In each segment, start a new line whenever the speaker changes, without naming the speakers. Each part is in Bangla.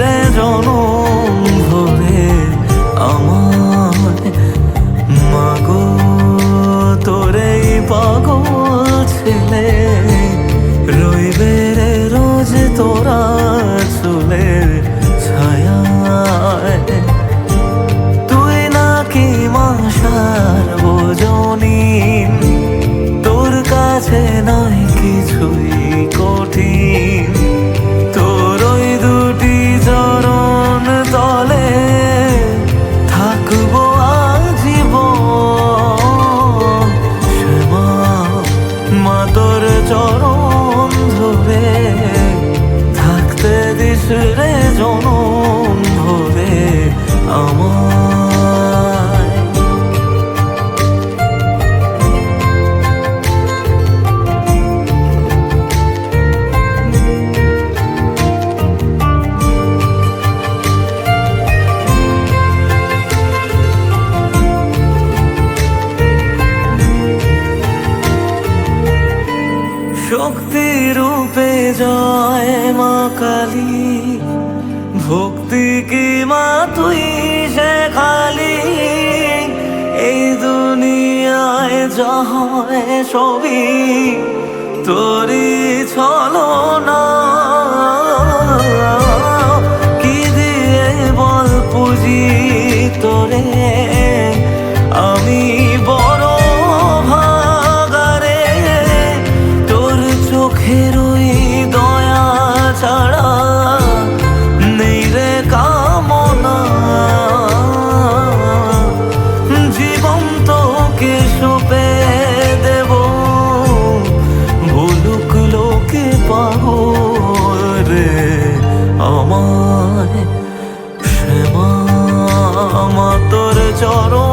রে জনম ভরে আমার রে জনম ধরে আমার শক্তি রূপে জয় মা কালী। কি মা তুই সে খালি? এই দুনিয়ায় যা ছবি তোরি ছলো না। কি দিয়ে বল পুজি তোরে? আমি চরণ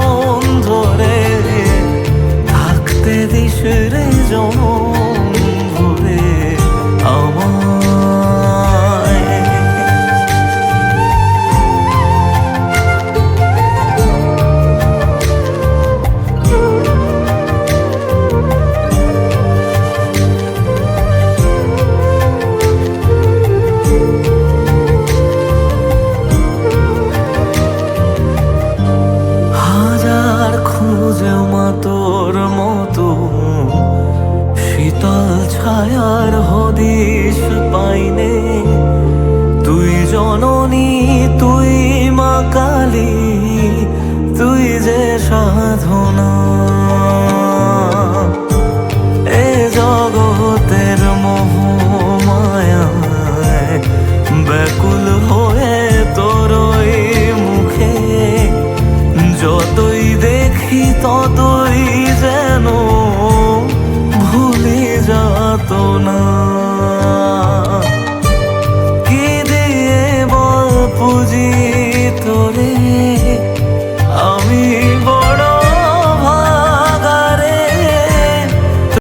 ছায়ার হদিশ পাইনে। তুই জননী, তুই মা কালী, তুই যে সাধনা। এ জগতের মোহ মায়ায় ব্যাকুল হয়ে তোরই মুখে। যতই দেখি ততই যেন যাত